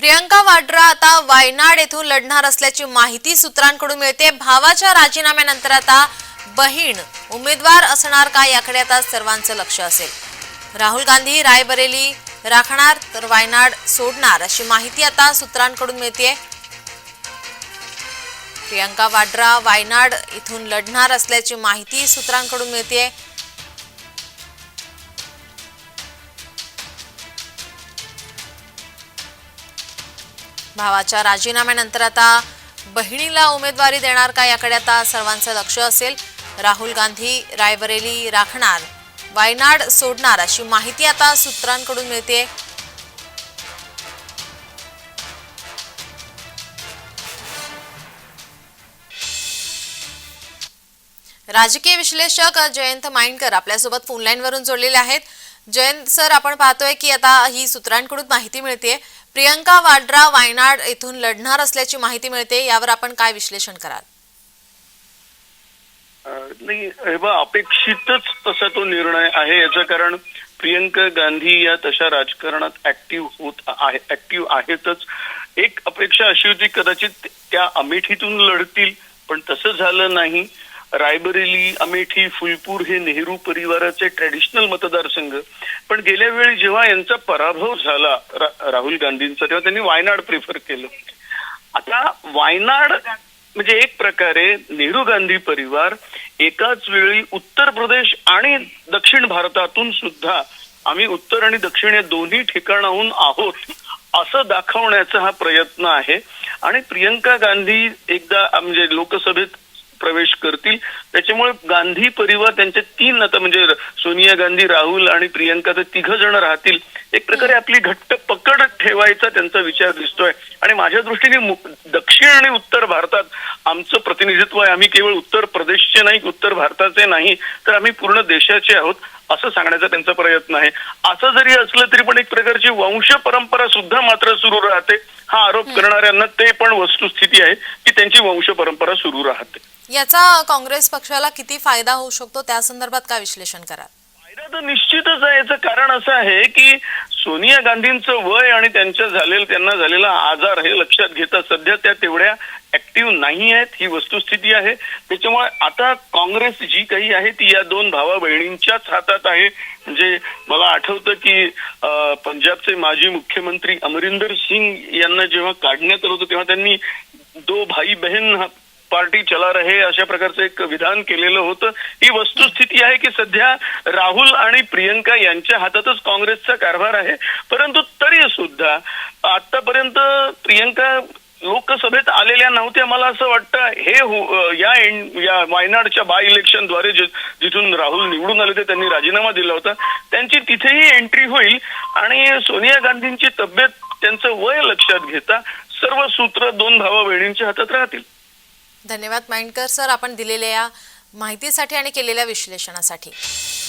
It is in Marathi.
प्रियंका वाड्रा आता वायनाड येथून लढणार असल्याची माहिती सूत्रांकडून मिळते. भावाच्या राजीनाम्यानंतर आता बहीण उमेदवार असणार का याकडे आता सर्वांचं लक्ष असेल. राहुल गांधी रायबरेली राखणार तर वायनाड सोडणार अशी माहिती आता सूत्रांकडून मिळते प्रियंका वाड्रा वायनाड इथून लढणार असल्याची माहिती सूत्रांकडून मिळते भावाच्या राजीनाम्यानंतर आता बहिणीला उमेदवारी देणार का याकडे आता सर्वांचं लक्ष असेल. राहुल गांधी रायबरेली राखणार वायनाड सोडणार अशी माहिती आता सूत्रांकडून मिळते राजकीय विश्लेषक जयंत माइंडकर आपल्यासोबत फोनलाईन वरून जोडलेले आहेत. जयंत सर आपण पाहतोय की आता ही सूत्रांकडून माहिती मिळते प्रियंका वाड्रा वायनाड येथून लढणार असल्याची माहिती मिळते. यावर आपण काय विश्लेषण कराल? नाही हे बा अपेक्षितच तसा तो निर्णय आहे. याचं कारण प्रियंका गांधी या तशा राजकारणात ऍक्टिव्ह होत आहे ऍक्टिव्ह आहेतच. एक अपेक्षा अशी होती कदाचित त्या अमेठीतून लढतील पण तसं झालं नाही. रायबरेली अमेठी फुलपूर हे नेहरू परिवाराचे ट्रॅडिशनल मतदारसंघ पण गेल्या वेळी जेव्हा यांचा पराभव झाला रा- राहुल गांधींचा तेव्हा त्यांनी वायनाड प्रिफर केलं. आता वायनाड म्हणजे एक प्रकारे नेहरू गांधी परिवार एकाच वेळी उत्तर प्रदेश आणि दक्षिण भारतातून सुद्धा आम्ही उत्तर आणि दक्षिण या दोन्ही ठिकाणाहून आहोत असं दाखवण्याचा हा प्रयत्न आहे. आणि प्रियंका गांधी एकदा म्हणजे लोकसभेत प्रवेश करतील. त्याच्यामुळे गांधी परिवार त्यांचे तीन आता म्हणजे सोनिया गांधी राहुल आणि प्रियंका ते तिघ जण राहतील. एक प्रकारे आपली घट्ट पकड ठेवायचा त्यांचा विचार दिसतोय. आणि माझ्या दृष्टीने दक्षिण आणि उत्तर भारतात आमचं प्रतिनिधित्व आहे. आम्ही केवळ उत्तर प्रदेशचे नाही उत्तर भारताचे नाही तर आम्ही पूर्ण देशाचे आहोत असं सांगण्याचा त्यांचा प्रयत्न आहे. असं जरी असलं तरी पण एक प्रकारची वंश परंपरा सुद्धा मात्र सुरू राहते. हा आरोप करणाऱ्यांना ते पण वस्तुस्थिती आहे की त्यांची वंश परंपरा सुरू राहते. याचा काँग्रेस पक्षाला किती फायदा होऊ शकतो? त्या संदर्भात काय विश्लेषण करा फायदा तर निश्चितच आहे. याचं कारण असं आहे की सोनिया गांधींचं वय आणि त्यांच्या झालेलं त्यांना झालेला आजार हे लक्षात घेता सध्या त्या तेवढ्या ऍक्टिव्ह नाही आहेत. ही वस्तुस्थिती आहे. त्याच्यामुळे आता काँग्रेस जी काही आहे ती या दोन भावा बहिणींच्याच हातात आहे. म्हणजे मला आठवतं की पंजाबचे माजी मुख्यमंत्री अमरिंदर सिंग यांना जेव्हा काढण्यात आलं होतं तेव्हा त्यांनी दो भाई बहन पार्टी चला रहे अशा प्रकारचं एक विधान केलेलं होतं. ही वस्तुस्थिती आहे की सध्या राहुल आणि प्रियंका यांच्या हातातच काँग्रेसचा कारभार आहे. परंतु तरी सुद्धा आतापर्यंत प्रियंका लोकसभेत आलेल्या नव्हत्या. मला असं वाटतं हे हो- या एंड या वायनाडच्या बाय इलेक्शनद्वारे जिथून राहुल निवडून आले होते त्यांनी राजीनामा दिला होता. त्यांची तिथेही एंट्री होईल आणि सोनिया गांधींची तब्येत त्यांचं वय लक्षात घेता सर्व सूत्र दोन भावा बहिणींच्या हातात राहतील. धन्यवाद माइंडकर सर आपण दिलेल्या या माहितीसाठी आणि केलेल्या विश्लेषणासाठी.